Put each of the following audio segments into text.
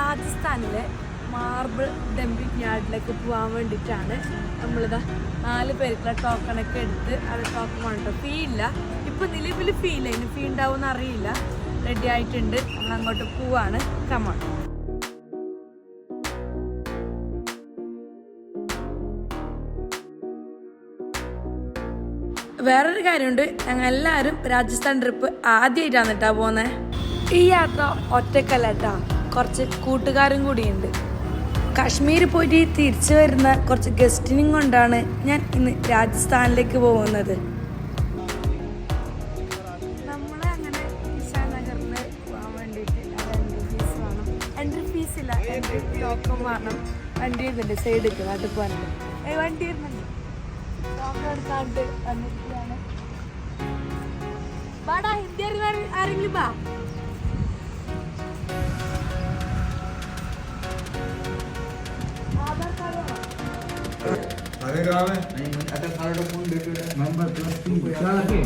രാജസ്ഥാനിലെ marble dumping യാർഡിലേക്ക് പോകാൻ വേണ്ടിയിട്ടാണ് നമ്മളിതാ നാല് പേർക്കുള്ള ടോക്കണൊക്കെ എടുത്ത് അത് ടോക്കൺ വേണ്ടോ ഫീ ഇല്ല. ഇപ്പം നിലവിൽ ഫീ ഇല്ല. ഇനി ഫീ ഉണ്ടാവും അറിയില്ല. റെഡി ആയിട്ടുണ്ട്. നമ്മൾ അങ്ങോട്ട് പോവാണ്. കമാ വേറൊരു കാര്യമുണ്ട്. ഞങ്ങൾ എല്ലാവരും രാജസ്ഥാൻ ട്രിപ്പ് ആദ്യമായിട്ടാണ് കേട്ടാ പോകുന്നത് ഈ യാത്ര ഒറ്റക്കല്ല കേട്ടാ കുറച്ച് കൂട്ടുകാരും കൂടിയുണ്ട്. കാശ്മീർ പോയിട്ട് തിരിച്ചു വരുന്ന കുറച്ച് ഗസ്റ്റിനും കൊണ്ടാണ് ഞാൻ ഇന്ന് രാജസ്ഥാനിലേക്ക് പോകുന്നത്. അങ്ങനെ പോകാൻ എൻട്രി ഫീസ് ഇല്ല എൻട്രി വണ്ടി വണ്ടി വാടാ ആരെങ്കിലും अरे गाव आहे आता कार्ड कोण भेटू नंबर प्लस तीन चला के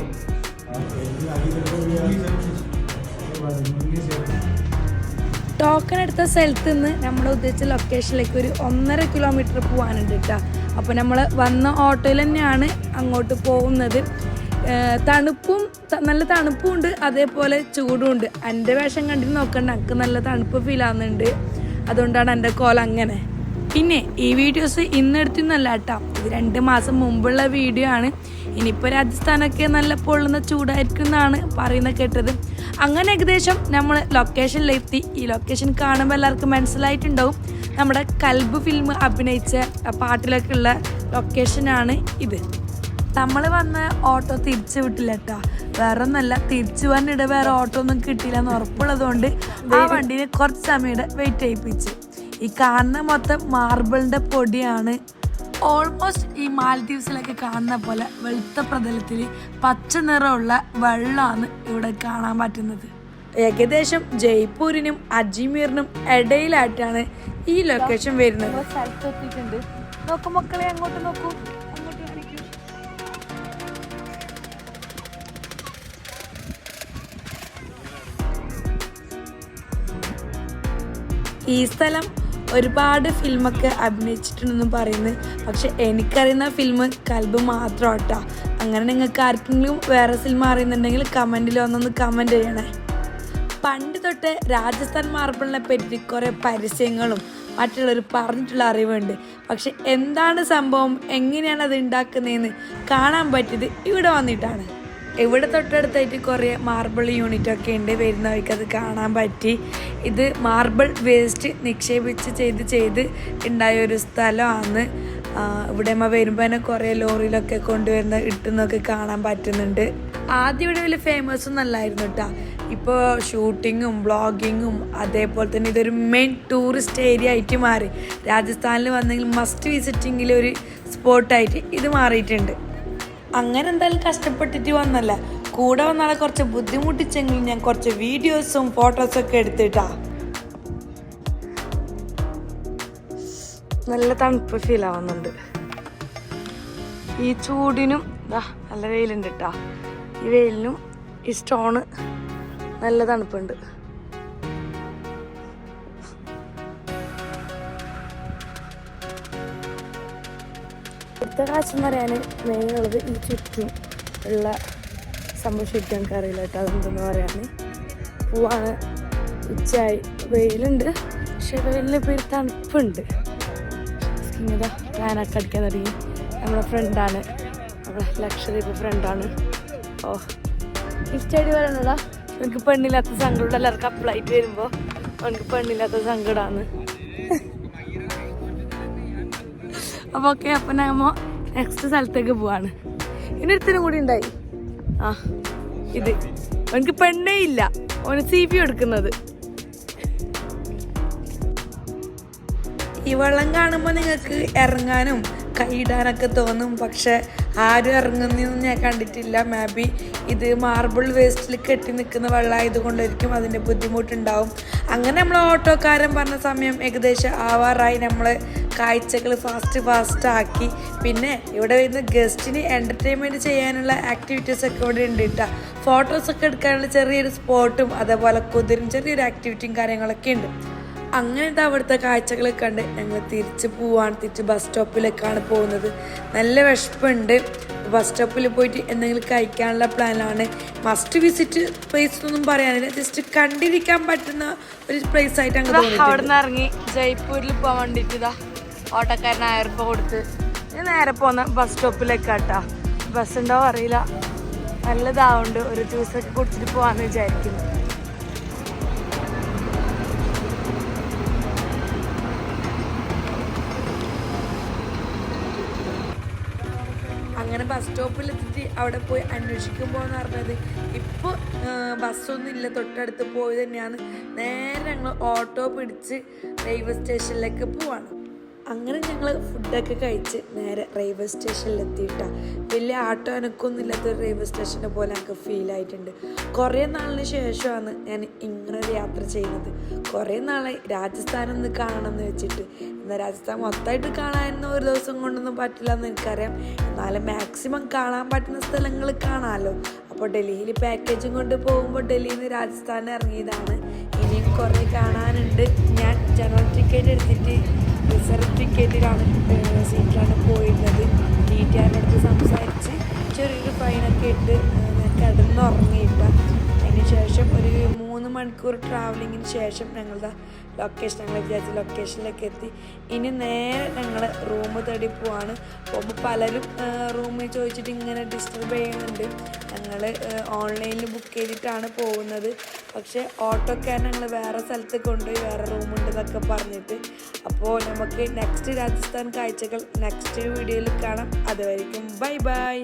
ടോക്കൺ എടുത്ത സ്ഥലത്ത് നിന്ന് നമ്മൾ ഉദ്ദേശിച്ച ലൊക്കേഷനിലേക്ക് ഒരു ഒന്നര കിലോമീറ്റർ പോകാനുണ്ട് കേട്ടോ അപ്പോൾ നമ്മൾ വന്ന ഓട്ടോയിൽ തന്നെയാണ് അങ്ങോട്ട് പോകുന്നത് ഏർ തണുപ്പും ത- നല്ല തണുപ്പും ഉണ്ട് അതേപോലെ ചൂടും ഉണ്ട് എൻ്റെ വേഷം കണ്ടിട്ട് നോക്കണ്ട എനിക്ക് നല്ല തണുപ്പ് ഫീൽ ആവുന്നുണ്ട് അതുകൊണ്ടാണ് എൻ്റെ കോല അങ്ങനെ പിന്നെ ഈ വീഡിയോസ് ഇന്നെടുത്തിന്നല്ല കേട്ടോ ഇത് രണ്ട് മാസം മുമ്പുള്ള വീഡിയോ ആണ്. ഇനിയിപ്പോൾ രാജസ്ഥാനൊക്കെ നല്ല പൊള്ളുന്ന ചൂടായിരിക്കും എന്നാണ് പറയുന്നത് കേട്ടത്. അങ്ങനെ ഏകദേശം നമ്മൾ ലൊക്കേഷനിലെത്തി ഈ ലൊക്കേഷൻ കാണുമ്പോൾ എല്ലാവർക്കും മനസ്സിലായിട്ടുണ്ടാവും. നമ്മുടെ കൽബ് ഫിലിം അഭിനയിച്ച പാട്ടിലൊക്കെ ഉള്ള ലൊക്കേഷനാണ് ഇത്. നമ്മൾ വന്ന ഓട്ടോ തിരിച്ചു വിട്ടില്ല കേട്ടോ വേറെ ഒന്നല്ല തിരിച്ചു വന്നിട്ട് വേറെ ഓട്ടോ ഒന്നും കിട്ടിയില്ല എന്ന് ഉറപ്പുള്ളതുകൊണ്ട് ആ വണ്ടീനെ കുറച്ച് സമയം വെയിറ്റ് ചെയ്യിപ്പിച്ചു. ഈ കാണുന്ന മൊത്തം മാർബിളിന്റെ പൊടിയാണ്. ഓൾമോസ്റ്റ് ഈ മാലദ്വീപ്സിലൊക്കെ കാണുന്ന പോലെ വെളുത്ത പ്രതലത്തിൽ പച്ച നിറമുള്ള വെള്ളമാണ് ഇവിടെ കാണാൻ പറ്റുന്നത്. ഏകദേശം ജയ്പൂരിനും അജ്മീറിനും ഇടയിലായിട്ടാണ് ഈ ലൊക്കേഷൻ വരുന്നത്. സ്ഥലത്തെത്തിയിട്ടുണ്ട് നോക്കൂ മക്കളെ അങ്ങോട്ട് നോക്കൂ. ഈ സ്ഥലം ഒരുപാട് ഫിലിമൊക്കെ അഭിനയിച്ചിട്ടുണ്ടെന്ന് പറയുന്നത് പക്ഷെ എനിക്കറിയുന്ന ഫിലിം കൽബ് മാത്രം കേട്ടോ അങ്ങനെ നിങ്ങൾക്ക് ആർക്കെങ്കിലും വേറെ സിനിമ അറിയുന്നുണ്ടെങ്കിൽ കമന്റിൽ ഒന്നൊന്ന് കമന്റ് ചെയ്യണേ. പണ്ട് തൊട്ട് രാജസ്ഥാൻ മാർബിളിനെ പറ്റി കുറേ പരസ്യങ്ങളും മറ്റുള്ളവർ പറഞ്ഞിട്ടുള്ള അറിവുണ്ട്. പക്ഷെ എന്താണ് സംഭവം? എങ്ങനെയാണ് അത് ഉണ്ടാക്കുന്നതെന്ന് കാണാൻ പറ്റിയത് ഇവിടെ വന്നിട്ടാണ്. ഇവിടെ തൊട്ടടുത്തായിട്ട് കുറേ മാർബിൾ യൂണിറ്റ് ഒക്കെ ഉണ്ട്. വരുന്നവർക്ക് അത് കാണാൻ പറ്റി. ഇത് മാർബിൾ വേസ്റ്റ് നിക്ഷേപിച്ച് ചെയ്ത് ചെയ്ത് ഉണ്ടായ ഒരു സ്ഥലമാണ്. ഇവിടെ അമ്മ വരുമ്പോൾ തന്നെ കുറേ ലോറിയിലൊക്കെ കൊണ്ടുവരുന്ന ഇട്ടുന്നൊക്കെ കാണാൻ പറ്റുന്നുണ്ട്. ആദ്യം ഇവിടെ വലിയ ഫേമസ് നല്ലായിരുന്നു കേട്ടോ ഇപ്പോൾ ഷൂട്ടിങ്ങും ബ്ലോഗിങ്ങും അതേപോലെ തന്നെ ഇതൊരു മെയിൻ ടൂറിസ്റ്റ് ഏരിയ ആയിട്ട് മാറി. രാജസ്ഥാനിൽ വന്നെങ്കിൽ മസ്റ്റ് വിസിറ്റിങ്ങിൽ ഒരു സ്പോട്ടായിട്ട് ഇത് മാറിയിട്ടുണ്ട്. അങ്ങനെ എന്തായാലും കഷ്ടപ്പെട്ടിട്ട് വന്നല്ല. കൂടെ വന്നാളെ കുറച്ച് ബുദ്ധിമുട്ടിച്ചെങ്കിലും ഞാൻ കുറച്ച് വീഡിയോസും ഫോട്ടോസും ഒക്കെ എടുത്തിട്ടാ. നല്ല തണുപ്പ് ഫീൽ ആവുന്നുണ്ട്. ഈ ചൂടിനും ഇതാ നല്ല വെയിലുണ്ട് കേട്ടാ ഈ വെയിലിനും ഈ സ്റ്റോണ് നല്ല തണുപ്പുണ്ട്. അടുത്ത കാശ് എന്ന് പറയാൻ മെയിൻ ഉള്ളത് ഈ ചുറ്റും ഉള്ള സംഭവം ശരിക്കും എനിക്ക് അറിയില്ല കേട്ടോ. അതെന്തെന്ന് പറയാൻ പൂവാണ്. ഉച്ചയായി. വെയിലുണ്ട്. പക്ഷെ വെയിലിന് ഇപ്പോൾ ഒരു തണുപ്പുണ്ട്. ഇങ്ങനെ ഫാനൊക്കെ അടിക്കാൻ തുടങ്ങി. നമ്മുടെ ഫ്രണ്ടാണ് നമ്മുടെ ലക്ഷദ്വീപ് ഫ്രണ്ടാണ് ഓ. ഇഷ്ടമായിട്ട് പറയണടാ എനിക്ക് പെണ്ണില്ലാത്ത സങ്കടം. എല്ലാവർക്കും അപ്ലൈറ്റ് വരുമ്പോൾ എനിക്ക് പെണ്ണില്ലാത്ത സങ്കടമാണ് അപ്പോൾ ഓക്കെ അപ്പം നമ്മ നെക്സ്റ്റ് സ്ഥലത്തേക്ക് പോവാണ്. ഇനി ഒരുത്തിനും കൂടി ഉണ്ടായി. ആ ഇത്. എനിക്ക് പെണ്ണേ ഇല്ല. ഓന് സി പി എടുക്കുന്നത്. ഈ വെള്ളം കാണുമ്പോൾ നിങ്ങൾക്ക് ഇറങ്ങാനും കൈയിടാനൊക്കെ തോന്നും. പക്ഷെ ആരും ഇറങ്ങുന്നതെന്ന് ഞാൻ കണ്ടിട്ടില്ല. മേ ബി ഇത് മാർബിൾ വേസ്റ്റിൽ കെട്ടി നിൽക്കുന്ന വെള്ളമായതുകൊണ്ടായിരിക്കും അതിന്റെ ബുദ്ധിമുട്ടുണ്ടാവും. അങ്ങനെ നമ്മൾ ഓട്ടോക്കാരൻ പറഞ്ഞ സമയം ഏകദേശം ആവാറായി. നമ്മൾ കാഴ്ചകൾ ഫാസ്റ്റ് ഫാസ്റ്റ് ആക്കി. പിന്നെ ഇവിടെ വരുന്ന ഗസ്റ്റിന് എന്റർടൈൻമെന്റ് ചെയ്യാനുള്ള ആക്ടിവിറ്റീസ് ഒക്കെ ഇവിടെ ഉണ്ട് കേട്ടോ ഫോട്ടോസൊക്കെ എടുക്കാനുള്ള ചെറിയൊരു സ്പോട്ടും അതേപോലെ കുതിരും ചെറിയൊരു ആക്ടിവിറ്റിയും കാര്യങ്ങളൊക്കെ ഉണ്ട്. അങ്ങനെ ഇത് അവിടുത്തെ കാഴ്ചകളൊക്കെ കണ്ട് ഞങ്ങൾ തിരിച്ച് പോവാണ് തിരിച്ച് ബസ് സ്റ്റോപ്പിലേക്കാണ് പോകുന്നത്. നല്ല വിശപ്പുണ്ട്. ബസ് സ്റ്റോപ്പിൽ പോയിട്ട് എന്തെങ്കിലും കഴിക്കാനുള്ള പ്ലാനാണ് മസ്റ്റ് വിസിറ്റ് പ്ലേസ് എന്നൊന്നും പറയാനില്ല. ജസ്റ്റ് കണ്ടിരിക്കാൻ പറ്റുന്ന ഒരു പ്ലേസ് ആയിട്ട് അങ്ങ് അവിടെ നിന്ന് ഇറങ്ങി. ജയ്പൂരിൽ പോകാൻ വേണ്ടിയിട്ട് ഇതാ ഓട്ടോക്കാരൻ കൊടുത്ത്. ഞാൻ നേരെ പോന്ന ബസ് സ്റ്റോപ്പിലേക്കാട്ടാ ബസ് ഉണ്ടോ അറിയില്ല. നല്ലതാവുണ്ട് ഒരു ജ്യൂസൊക്കെ കുടിച്ചിട്ട് പോകാമെന്ന് വിചാരിക്കുന്നു. അങ്ങനെ ബസ് സ്റ്റോപ്പിൽ എത്തിയിട്ട് അവിടെ പോയി അന്വേഷിക്കുമ്പോൾ എന്ന് പറഞ്ഞത്. ഇപ്പോൾ ബസ്സൊന്നും ഇല്ല. തൊട്ടടുത്ത് പോയി തന്നെയാണ്. നേരെ ഞങ്ങൾ ഓട്ടോ പിടിച്ച് റെയിൽവേ സ്റ്റേഷനിലേക്ക് പോവാണ്. അങ്ങനെ ഞങ്ങൾ ഫുഡൊക്കെ കഴിച്ച് നേരെ റെയിൽവേ സ്റ്റേഷനിൽ എത്തിയിട്ടാണ് വലിയ ആട്ടോ അനക്കൊന്നും ഇല്ലാത്തൊരു റെയിൽവേ സ്റ്റേഷനെ പോലെ എനിക്ക് ഫീൽ ആയിട്ടുണ്ട്. കുറേ നാളിന് ശേഷമാണ് ഞാൻ ഇങ്ങനെ ഒരു യാത്ര ചെയ്യുന്നത്. കുറേ നാളായി. രാജസ്ഥാൻ ഒന്ന് കാണണം എന്ന് വെച്ചിട്ട്. എന്നാൽ രാജസ്ഥാൻ മൊത്തമായിട്ട് കാണാനൊന്നും ഒരു ദിവസം കൊണ്ടൊന്നും പറ്റില്ല എന്ന് എനിക്കറിയാം. എന്നാലും മാക്സിമം കാണാൻ പറ്റുന്ന സ്ഥലങ്ങൾ കാണാമല്ലോ അപ്പോൾ ഡൽഹിയിൽ പാക്കേജും കൊണ്ട് പോകുമ്പോൾ ഡൽഹിയിൽ നിന്ന് രാജസ്ഥാനിൽ ഇറങ്ങിയതാണ്. ഇനിയും കുറേ കാണാനുണ്ട്. ഞാൻ ജനറൽ ടിക്കറ്റ് എടുത്തിട്ട് റിസർവ് ടിക്കറ്റിലാണ് മണിക്കൂർ ട്രാവലിങ്ങിന് ശേഷം ഞങ്ങളുടെ ലൊക്കേഷൻ ഞങ്ങൾ വിചാരിച്ച ലൊക്കേഷനിലേക്ക് എത്തി. ഇനി നേരെ ഞങ്ങൾ റൂം തേടി പോവാണ്. പോകുമ്പോൾ പലരും റൂമിൽ ചോദിച്ചിട്ട് ഇങ്ങനെ ഡിസ്റ്റർബ് ചെയ്യുന്നുണ്ട്. ഞങ്ങൾ ഓൺലൈനിൽ ബുക്ക് ചെയ്തിട്ടാണ് പോകുന്നത്. പക്ഷേ ഓട്ടോക്കാരൻ ഞങ്ങൾ വേറെ സ്ഥലത്ത് കൊണ്ടുപോയി വേറെ റൂമുണ്ട് എന്നൊക്കെ പറഞ്ഞിട്ട്. അപ്പോൾ നമുക്ക് നെക്സ്റ്റ് രാജസ്ഥാൻ കാഴ്ചകൾ നെക്സ്റ്റ് വീഡിയോയിൽ കാണാം. അതുവരെയും ബൈ ബൈ